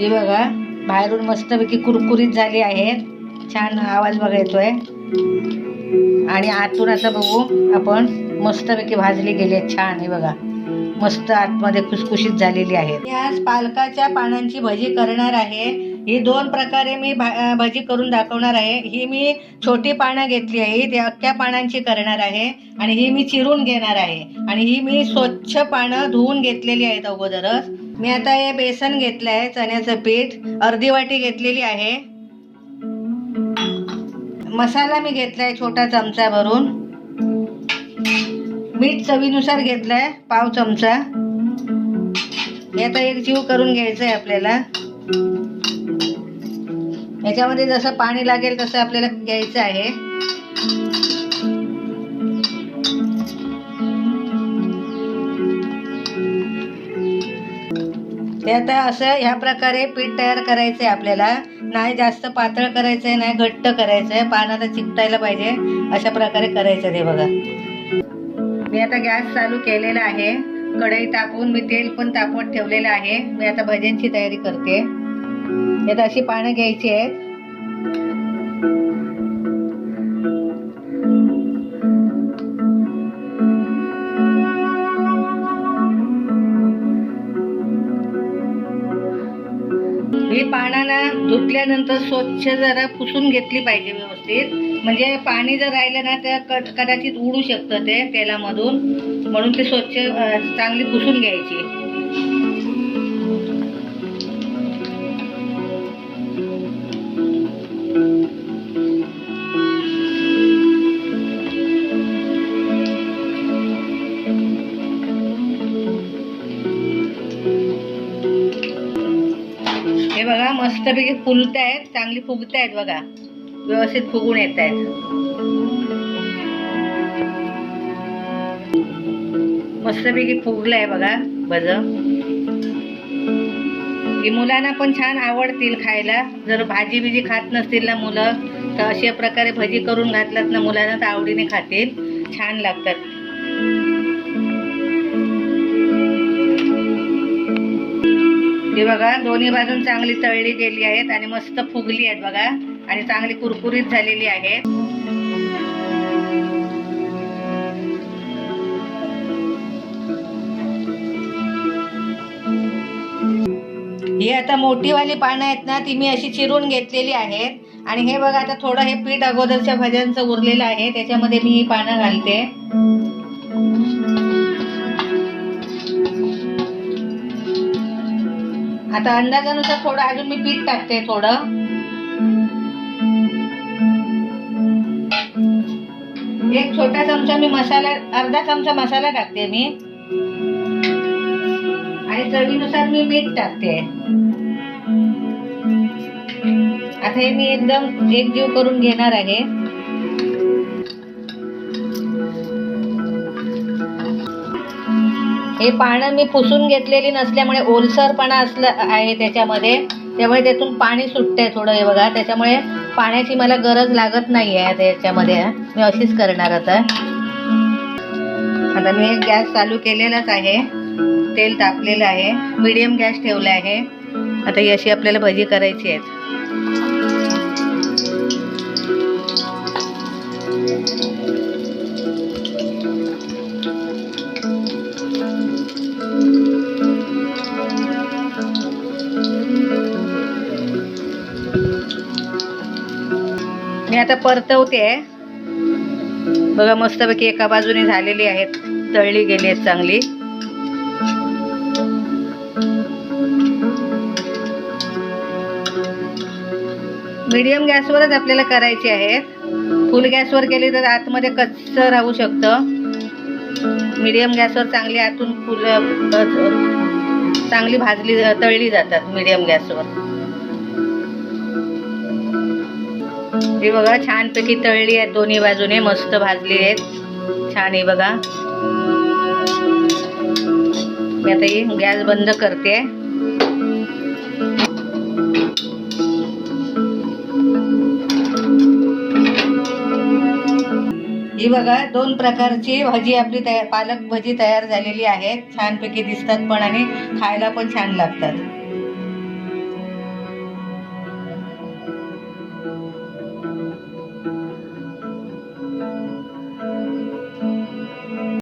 ही बघा बाहेरून मस्तपैकी कुरकुरीत झाली आहेत. छान आवाज बघा येतोय. आणि आतून आता बघू आपण मस्तपैकी भाजली गेली आहे छान हे बघा. मस्त आतमध्ये खुसखुशीत झालेली आहे आज पालकाच्या पानांची भजी करणार आहे. ही दोन प्रकारे मी भा भाजी करून दाखवणार आहे. ही मी छोटी पानं घेतली आहे ती अख्ख्या पानांची करणार आहे आणि ही मी चिरून घेणार आहे. आणि ही मी स्वच्छ पानं धुवून घेतलेली आहेत अगोदरच. मी आता हे बेसन घेतलं आहे चण्याचं पीठ अर्धी वाटी घेतलेली आहे. मसाला मी घेतलाय छोटा चमचा भरून. मीठ चवीनुसार घेतलाय पाव चमचा. हे आता एक जीव करून घ्यायचं आहे आपल्याला. याच्यामध्ये जसं पाणी लागेल तसं आपल्याला घ्यायचं आहे. ते आता असं ह्या प्रकारे पीठ तयार करायचं आहे आपल्याला. नाही जास्त पातळ करायचं आहे नाही घट्ट करायचं आहे पानाला चिकटायला पाहिजे. अशा प्रकारे करायचं ते बघा. मी आता गॅस चालू केलेला आहे. कढई टाकून मी तेल पण तापवत ठेवलेलं आहे. मी आता भज्यांची तयारी करते. यात अशी पानं घ्यायची आहेत. ही पानांना धुतल्यानंतर स्वच्छ जरा पुसून घेतली पाहिजे व्यवस्थित. म्हणजे पाणी जर राहिलं ना तर कट कदाचित उडू शकतं ते तेलामधून. म्हणून ते स्वच्छ चांगली पुसून घ्यायची. हे बघा मस्तपैकी फुलत आहेत चांगली फुगत आहेत बघा. व्यवस्थित फुगून येत आहेत मस्तपैकी फुगलं आहे बघा भज ही मुलांना पण छान आवडतील खायला. जर भाजी बिजी खात नसतील ना मुलं तर अशा प्रकारे भजी करून घातलात ना मुलांना तर आवडीने खातील. छान लागतात. हे बघा दोन्ही बाजून चांगली तळली गेली आहेत आणि मस्त फुगली आहेत बघा. आणि चांगली कुरकुरीत झालेली आहेत ही आता मोठीवाली पानं आहेत ना ती मी अशी चिरून घेतलेली आहेत. आणि हे बघा आता थोडं हे पीठ अगोदरच्या भाज्यांचं उरलेलं आहे. त्याच्यामध्ये मी ही पानं घालते. आता अंदाजानुसार थोडं अजून मी पीठ टाकते थोडं. एक छोटा चमचा मी मसाला अर्धा चमचा मसाला टाकते मी. आणि चवीनुसार मी मीठ टाकते. आता हे मी एकदम एकजीव करून घेणार आहे. हे पानं मी पुसून घेतलेली नसल्यामुळे ओलसरपणा असलं आहे त्याच्यामध्ये. त्यामुळे त्यातून पाणी सुटतंय थोडं हे बघा. त्याच्यामुळे पाण्याची मला गरज लागत नाही आहे त्याच्यामध्ये मी अशीच करणार आता. आता मी गॅस चालू केलेलाच आहे. तेल तापलेलं आहे. मीडियम गॅस ठेवला आहे. आता ही अशी आपल्याला भजी करायची आहेत. मी आता परतवते. बघा मस्तपैकी एका बाजूने झालेली आहेत. तळली गेली आहेत चांगली. मीडियम गॅसवरच आपल्याला करायची आहेत फुल गॅसवर केली तर आतमध्ये कच्च राहू शकतं. मीडियम गॅसवर चांगली आतून फुलं चांगली भाजली तळली जातात मीडियम गॅसवर. ही बघा छानपैकी तळली आहेत दोन्ही बाजूने मस्त भाजली आहेत. छान आहे बघा. मी आता ही गॅस बंद करते. ही बघा दोन प्रकारची भाजी आपली तयार पालक भाजी तयार झालेली आहे छानपैकी दिसतात पण आणि खायला पण छान लागतात.